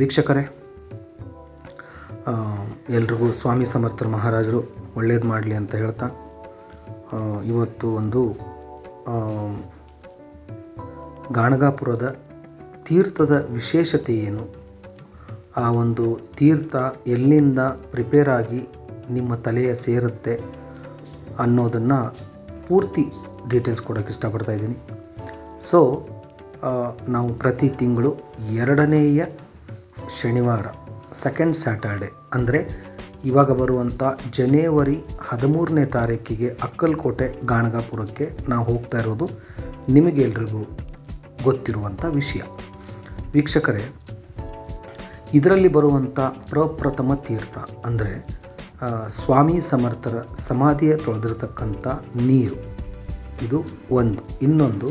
ವೀಕ್ಷಕರೇ ಎಲ್ರಿಗೂ ಸ್ವಾಮಿ ಸಮರ್ಥರ ಮಹಾರಾಜರು ಒಳ್ಳೇದು ಮಾಡಲಿ ಅಂತ ಹೇಳ್ತಾ ಇವತ್ತು ಒಂದು ಗಾಣಗಾಪುರದ ತೀರ್ಥದ ವಿಶೇಷತೆ ಏನು? ಆ ಒಂದು ತೀರ್ಥ ಎಲ್ಲಿಂದ ಪ್ರಿಪೇರ್ ಆಗಿ ನಿಮ್ಮ ತಲೆಯ ಸೇರುತ್ತೆ ಅನ್ನೋದನ್ನು ಪೂರ್ತಿ ಡೀಟೇಲ್ಸ್ ಕೊಡೋಕ್ಕೆ ಇಷ್ಟಪಡ್ತಾ ಇದ್ದೀನಿ. ಸೊ ನಾವು ಪ್ರತಿ ತಿಂಗಳು ಎರಡನೆಯ ಶನಿವಾರ ಸೆಕೆಂಡ್ ಸ್ಯಾಟರ್ಡೆ ಅಂದರೆ ಇವಾಗ ಬರುವಂಥ ಜನವರಿ ಹದಿಮೂರನೇ ತಾರೀಕಿಗೆ ಅಕ್ಕಲ್ಕೋಟೆ ಗಾಣಗಾಪುರಕ್ಕೆ ನಾವು ಹೋಗ್ತಾ ಇರೋದು ನಿಮಗೆಲ್ರಿಗೂ ಗೊತ್ತಿರುವಂಥ ವಿಷಯ. ವೀಕ್ಷಕರೇ, ಇದರಲ್ಲಿ ಬರುವಂಥ ಪ್ರಪ್ರಥಮ ತೀರ್ಥ ಅಂದರೆ ಸ್ವಾಮಿ ಸಮರ್ಥರ ಸಮಾಧಿಯ ತೊಳೆದಿರತಕ್ಕಂಥ ನೀರು. ಇದು ಒಂದು. ಇನ್ನೊಂದು,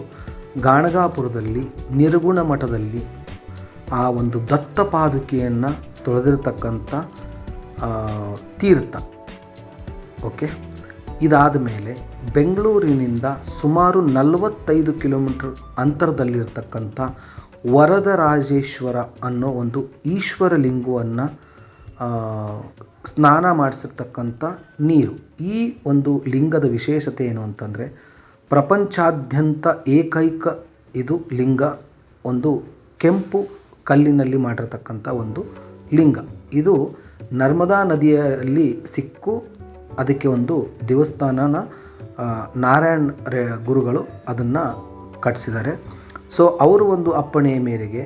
ಗಾಣಗಾಪುರದಲ್ಲಿ ನಿರ್ಗುಣ ಮಠದಲ್ಲಿ ಆ ಒಂದು ದತ್ತ ಪಾದುಕೆಯನ್ನು ತೊಳೆದಿರತಕ್ಕಂಥ ತೀರ್ಥ. ಓಕೆ? ಇದಾದ ಮೇಲೆ ಬೆಂಗಳೂರಿನಿಂದ ಸುಮಾರು ನಲವತ್ತೈದು ಕಿಲೋಮೀಟರ್ ಅಂತರದಲ್ಲಿರ್ತಕ್ಕಂಥ ವರದರಾಜೇಶ್ವರ ಅನ್ನೋ ಒಂದು ಈಶ್ವರ ಲಿಂಗವನ್ನು ಸ್ನಾನ ಮಾಡಿಸಿರ್ತಕ್ಕಂಥ ನೀರು. ಈ ಒಂದು ಲಿಂಗದ ವಿಶೇಷತೆ ಏನು ಅಂತಂದರೆ, ಪ್ರಪಂಚಾದ್ಯಂತ ಏಕೈಕ ಇದು ಲಿಂಗ. ಒಂದು ಕೆಂಪು ಕಲ್ಲಿನಲ್ಲಿ ಮಾಡಿರ್ತಕ್ಕಂಥ ಒಂದು ಲಿಂಗ. ಇದು ನರ್ಮದಾ ನದಿಯಲ್ಲಿ ಸಿಕ್ಕು, ಅದಕ್ಕೆ ಒಂದು ದೇವಸ್ಥಾನನ ನಾರಾಯಣ ರೇ ಗುರುಗಳು ಅದನ್ನು ಕಟ್ಟಿಸಿದ್ದಾರೆ ಸೊ, ಅವರು ಒಂದು ಅಪ್ಪಣೆಯ ಮೇರೆಗೆ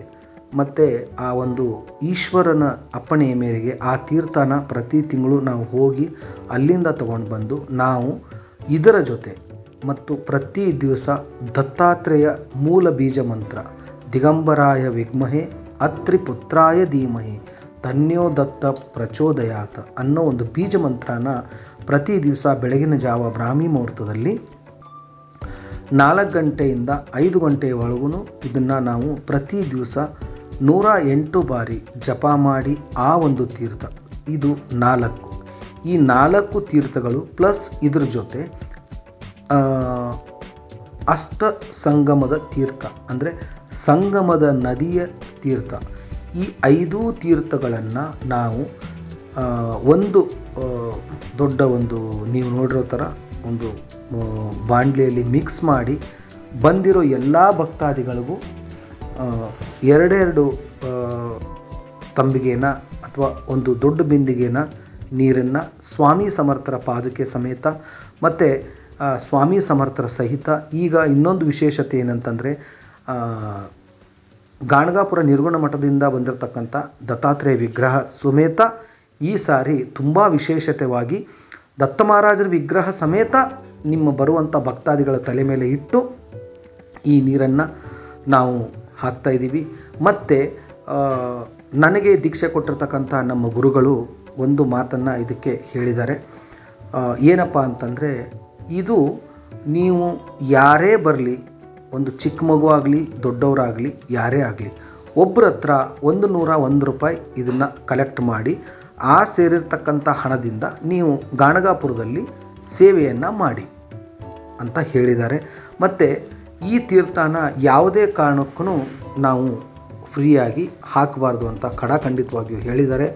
ಮತ್ತು ಆ ಒಂದು ಈಶ್ವರನ ಅಪ್ಪಣೆಯ ಮೇರೆಗೆ ಆ ತೀರ್ಥನ ಪ್ರತಿ ತಿಂಗಳು ನಾವು ಹೋಗಿ ಅಲ್ಲಿಂದ ತಗೊಂಡು ಬಂದು ನಾವು ಇದರ ಜೊತೆ ಮತ್ತು ಪ್ರತಿ ದಿವಸ ದತ್ತಾತ್ರೇಯ ಮೂಲ ಬೀಜ ಮಂತ್ರ, ದಿಗಂಬರಾಯ ವಿಗ್ಮಹೆ ಅತ್ರಿ ಪುತ್ರಾಯ ಧೀಮಹಿ, ತನ್ಯೋ ದತ್ತ ಪ್ರಚೋದಯಾತ ಅನ್ನೋ ಒಂದು ಬೀಜ ಮಂತ್ರನ ಪ್ರತಿ ದಿವಸ ಬೆಳಗಿನ ಜಾವ ಬ್ರಾಹ್ಮಿ ಮುಹೂರ್ತದಲ್ಲಿ ನಾಲ್ಕು ಗಂಟೆಯಿಂದ ಐದು ಗಂಟೆಯವರೆಗೂ ಇದನ್ನು ನಾವು ಪ್ರತಿ ದಿವಸ ನೂರ ಎಂಟು ಬಾರಿ ಜಪ ಮಾಡಿ ಆ ಒಂದು ತೀರ್ಥ. ಇದು ನಾಲ್ಕು. ಈ ನಾಲ್ಕು ತೀರ್ಥಗಳು ಪ್ಲಸ್ ಇದ್ರ ಜೊತೆ ಅಷ್ಟ ಸಂಗಮದ ತೀರ್ಥ. ಅಂದರೆ ಸಂಗಮದ ನದಿಯ ತೀರ್ಥ. ಈ ಐದೂ ತೀರ್ಥಗಳನ್ನು ನಾವು ಒಂದು ದೊಡ್ಡ ಒಂದು, ನೀವು ನೋಡಿರೋ ಥರ ಒಂದು ಬಾಂಡ್ಲಿಯಲ್ಲಿ ಮಿಕ್ಸ್ ಮಾಡಿ ಬಂದಿರೋ ಎಲ್ಲ ಭಕ್ತಾದಿಗಳಿಗೂ ಎರಡೆರಡು ತಂಬಿಗೆನ ಅಥವಾ ಒಂದು ದೊಡ್ಡ ಬಿಂದಿಗೆನ ನೀರನ್ನು ಸ್ವಾಮಿ ಸಮರ್ಥರ ಪಾದುಕೆ ಸಮೇತ ಮತ್ತು ಸ್ವಾಮಿ ಸಮರ್ಥರ ಸಹಿತ ಈಗ ಇನ್ನೊಂದು ವಿಶೇಷತೆ ಏನಂತಂದರೆ ಗಾಣಗಾಪುರ ನಿರ್ಗುಣ ಮಠದಿಂದ ಬಂದಿರತಕ್ಕಂಥ ದತ್ತಾತ್ರೇಯ ವಿಗ್ರಹ ಸಮೇತ ಈ ಸಾರಿ ತುಂಬ ವಿಶೇಷತೆವಾಗಿ ದತ್ತ ಮಹಾರಾಜರ ವಿಗ್ರಹ ಸಮೇತ ನಿಮ್ಮ ಬರುವಂಥ ಭಕ್ತಾದಿಗಳ ತಲೆ ಮೇಲೆ ಇಟ್ಟು ಈ ನೀರನ್ನು ನಾವು ಹಾಕ್ತಾ ಇದ್ದೀವಿ. ಮತ್ತು ನನಗೆ ದೀಕ್ಷೆ ಕೊಟ್ಟಿರ್ತಕ್ಕಂಥ ನಮ್ಮ ಗುರುಗಳು ಒಂದು ಮಾತನ್ನು ಇದಕ್ಕೆ ಹೇಳಿದ್ದಾರೆ. ಏನಪ್ಪ ಅಂತಂದರೆ, ಇದು ನೀವು ಯಾರೇ ಬರಲಿ ಒಂದು ಚಿಕ್ಕ ಮಗು ಆಗಲಿ, ದೊಡ್ಡವರಾಗಲಿ, ಯಾರೇ ಆಗಲಿ ಒಬ್ಬರ ಹತ್ರ ಒಂದು ನೂರ ಒಂದು ರೂಪಾಯಿ ಇದನ್ನು ಕಲೆಕ್ಟ್ ಮಾಡಿ, ಆ ಸೇರಿರ್ತಕ್ಕಂಥ ಹಣದಿಂದ ನೀವು ಗಾಣಗಾಪುರದಲ್ಲಿ ಸೇವೆಯನ್ನು ಮಾಡಿ ಅಂತ ಹೇಳಿದ್ದಾರೆ. ಮತ್ತು ಈ ತೀರ್ಥನ ಯಾವುದೇ ಕಾರಣಕ್ಕೂ ನಾವು ಫ್ರೀಯಾಗಿ ಹಾಕಬಾರ್ದು ಅಂತ ಖಡಾಖಂಡಿತವಾಗಿಯೂ ಹೇಳಿದ್ದಾರೆ.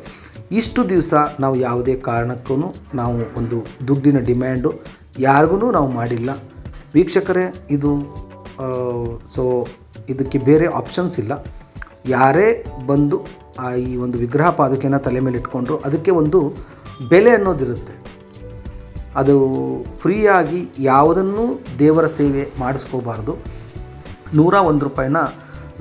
ಇಷ್ಟು ದಿವಸ ನಾವು ಯಾವುದೇ ಕಾರಣಕ್ಕೂ ನಾವು ಒಂದು ದುಡ್ಡಿನ ಡಿಮ್ಯಾಂಡು ಯಾರಿಗೂ ನಾವು ಮಾಡಿಲ್ಲ. ವೀಕ್ಷಕರೇ, ಇದು ಸೊ ಇದಕ್ಕೆ ಬೇರೆ ಆಪ್ಷನ್ಸ್ ಇಲ್ಲ. ಯಾರೇ ಬಂದು ಆ ಈ ಒಂದು ವಿಗ್ರಹ ಪಾದುಕೆನ ತಲೆ ಮೇಲೆ ಇಟ್ಕೊಂಡ್ರು ಅದಕ್ಕೆ ಒಂದು ಬೆಲೆ ಅನ್ನೋದಿರುತ್ತೆ. ಅದು ಫ್ರೀಯಾಗಿ ಯಾವುದನ್ನು ದೇವರ ಸೇವೆ ಮಾಡಿಸ್ಕೋಬಾರ್ದು. ನೂರ ಒಂದು ರೂಪಾಯಿನ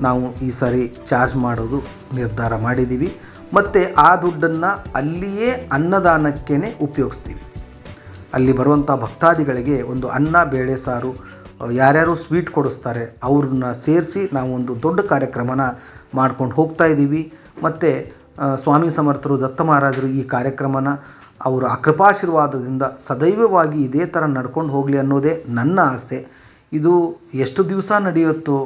ನಾವು ಈ ಸಾರಿ ಚಾರ್ಜ್ ಮಾಡೋದು ನಿರ್ಧಾರ ಮಾಡಿದ್ದೀವಿ. ಮತ್ತು ಆ ದುಡ್ಡನ್ನು ಅಲ್ಲಿಯೇ ಅನ್ನದಾನಕ್ಕೇ ಉಪಯೋಗಿಸ್ತೀವಿ. ಅಲ್ಲಿ ಬರುವಂಥ ಭಕ್ತಾದಿಗಳಿಗೆ ಒಂದು ಅನ್ನ, ಬೇಳೆ, ಸಾರು ಯಾರ್ಯಾರು ಸ್ವೀಟ್ ಕೊಡಿಸ್ತಾರೆ, ಅವ್ರನ್ನ ಸೇರಿಸಿ ನಾವು ಒಂದು ದೊಡ್ಡ ಕಾರ್ಯಕ್ರಮನ ಮಾಡ್ಕೊಂಡು ಹೋಗ್ತಾ ಇದ್ದೀವಿ ಮತ್ತು ಸ್ವಾಮಿ ಸಮರ್ಥರು, ದತ್ತ ಮಹಾರಾಜರು ಈ ಕಾರ್ಯಕ್ರಮನ ಅವರ ಅಕೃಪಾಶೀರ್ವಾದದಿಂದ ಸದೈವವಾಗಿ ಇದೇ ಥರ ನಡ್ಕೊಂಡು ಹೋಗಲಿ ಅನ್ನೋದೇ ನನ್ನ ಆಸೆ. ಇದು ಎಷ್ಟು ದಿವಸ ನಡೆಯುತ್ತೋ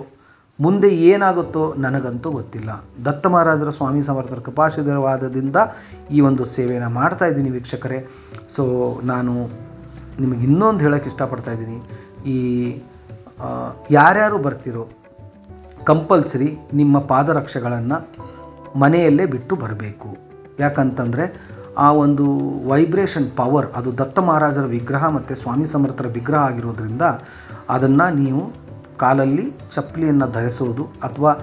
ಮುಂದೆ ಏನಾಗುತ್ತೋ ನನಗಂತೂ ಗೊತ್ತಿಲ್ಲ. ದತ್ತ ಮಹಾರಾಜರ ಸ್ವಾಮಿ ಸಮರ್ಥರ ಕೃಪಾಶೀರ್ವಾದದಿಂದ ಈ ಒಂದು ಸೇವೆಯನ್ನು ಮಾಡ್ತಾ ಇದ್ದೀನಿ ವೀಕ್ಷಕರೇ. ಸೊ ನಾನು ನಿಮಗೆ ಇನ್ನೊಂದು ಹೇಳೋಕ್ಕೆ ಇಷ್ಟಪಡ್ತಾ ಇದ್ದೀನಿ. ಈ ಯಾರ್ಯಾರು ಬರ್ತಿರೋ ಕಂಪಲ್ಸರಿ ನಿಮ್ಮ ಪಾದರಕ್ಷೆಗಳನ್ನು ಮನೆಯಲ್ಲೇ ಬಿಟ್ಟು ಬರಬೇಕು. ಯಾಕಂತಂದರೆ ಆ ಒಂದು ವೈಬ್ರೇಷನ್ ಪವರ್, ಅದು ದತ್ತ ಮಹಾರಾಜರ ವಿಗ್ರಹ ಮತ್ತು ಸ್ವಾಮಿ ಸಮರ್ಥರ ವಿಗ್ರಹ ಆಗಿರೋದ್ರಿಂದ ಅದನ್ನು ನೀವು ಕಾಲಲ್ಲಿ ಚಪ್ಪಲಿಯನ್ನು ಧರಿಸೋದು ಅಥವಾ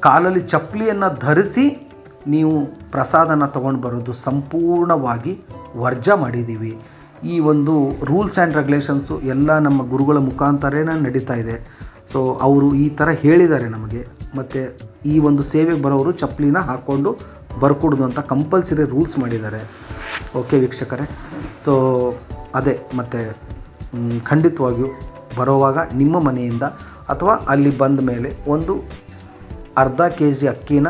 ಕಾಲಲ್ಲಿ ಚಪ್ಪಲಿಯನ್ನು ಧರಿಸಿ ನೀವು ಪ್ರಸಾದನ ತಗೊಂಡು ಬರೋದು ಸಂಪೂರ್ಣವಾಗಿ ವರ್ಜ ಮಾಡಿದ್ದೀವಿ. ಈ ಒಂದು ರೂಲ್ಸ್ ಆ್ಯಂಡ್ ರೆಗ್ಯುಲೇಷನ್ಸು ಎಲ್ಲ ನಮ್ಮ ಗುರುಗಳ ಮುಖಾಂತರನೇ ನಡೀತಾ ಇದೆ. ಸೊ, ಅವರು ಈ ಥರ ಹೇಳಿದ್ದಾರೆ ನಮಗೆ. ಮತ್ತು ಈ ಒಂದು ಸೇವೆಗೆ ಬರೋರು ಚಪ್ಪಲಿನ ಹಾಕ್ಕೊಂಡು ಬರ್ಕೊಡೋದು ಅಂತ ಕಂಪಲ್ಸರಿ ರೂಲ್ಸ್ ಮಾಡಿದ್ದಾರೆ. ಓಕೆ ವೀಕ್ಷಕರೇ? ಸೊ ಅದೇ, ಮತ್ತು ಖಂಡಿತವಾಗಿಯೂ ಬರೋವಾಗ ನಿಮ್ಮ ಮನೆಯಿಂದ ಅಥವಾ ಅಲ್ಲಿ ಬಂದ ಮೇಲೆ ಒಂದು ಅರ್ಧ ಕೆ ಜಿ ಅಕ್ಕಿನ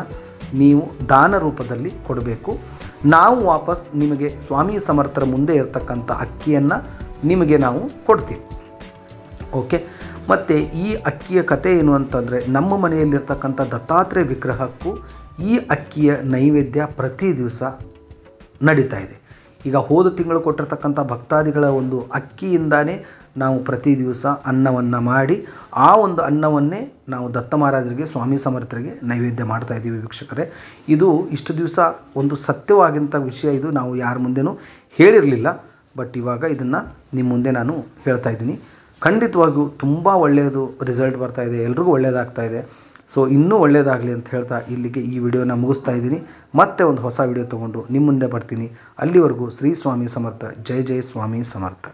ನೀವು ದಾನ ರೂಪದಲ್ಲಿ ಕೊಡಬೇಕು. ನಾವು ವಾಪಸ್ ನಿಮಗೆ ಸ್ವಾಮಿ ಸಮರ್ಥರ ಮುಂದೆ ಇರತಕ್ಕಂಥ ಅಕ್ಕಿಯನ್ನು ನಿಮಗೆ ನಾವು ಕೊಡ್ತೀವಿ. ಓಕೆ? ಮತ್ತು ಈ ಅಕ್ಕಿಯ ಕತೆ ಏನು ಅಂತಂದರೆ, ನಮ್ಮ ಮನೆಯಲ್ಲಿರ್ತಕ್ಕಂಥ ದತ್ತಾತ್ರೇಯ ವಿಗ್ರಹಕ್ಕೂ ಈ ಅಕ್ಕಿಯ ನೈವೇದ್ಯ ಪ್ರತಿ ದಿವಸ ನಡೀತಾ ಇದೆ. ಈಗ ಹೋದ ತಿಂಗಳು ಕೊಟ್ಟಿರ್ತಕ್ಕಂಥ ಭಕ್ತಾದಿಗಳ ಒಂದು ಅಕ್ಕಿಯಿಂದಾನೇ ನಾವು ಪ್ರತಿ ದಿವಸ ಅನ್ನವನ್ನು ಮಾಡಿ ಆ ಒಂದು ಅನ್ನವನ್ನೇ ನಾವು ದತ್ತ ಮಹಾರಾಜರಿಗೆ, ಸ್ವಾಮಿ ಸಮರ್ಥರಿಗೆ ನೈವೇದ್ಯ ಮಾಡ್ತಾ ಇದ್ದೀವಿ ವೀಕ್ಷಕರೇ. ಇದು ಇಷ್ಟು ದಿವಸ ಒಂದು ಸತ್ಯವಾಗಿಂಥ ವಿಷಯ ಇದು. ನಾವು ಯಾರ ಮುಂದೆನೂ ಹೇಳಿರಲಿಲ್ಲ. ಬಟ್ ಇವಾಗ ಇದನ್ನು ನಿಮ್ಮ ಮುಂದೆ ನಾನು ಹೇಳ್ತಾ ಇದ್ದೀನಿ. ಖಂಡಿತವಾಗಿಯೂ ತುಂಬ ಒಳ್ಳೆಯದು ರಿಸಲ್ಟ್ ಬರ್ತಾ ಇದೆ. ಎಲ್ರಿಗೂ ಒಳ್ಳೆಯದಾಗ್ತಾ ಇದೆ. ಸೊ ಇನ್ನೂ ಒಳ್ಳೆಯದಾಗಲಿ ಅಂತ ಹೇಳ್ತಾ ಇಲ್ಲಿಗೆ ಈ ವಿಡಿಯೋನ ಮುಗಿಸ್ತಾ ಇದ್ದೀನಿ. ಮತ್ತೆ ಒಂದು ಹೊಸ ವಿಡಿಯೋ ತೊಗೊಂಡು ನಿಮ್ಮ ಮುಂದೆ ಬರ್ತೀನಿ. ಅಲ್ಲಿವರೆಗೂ ಶ್ರೀ ಸ್ವಾಮಿ ಸಮರ್ಥ. ಜೈ ಜೈ ಸ್ವಾಮಿ ಸಮರ್ಥ.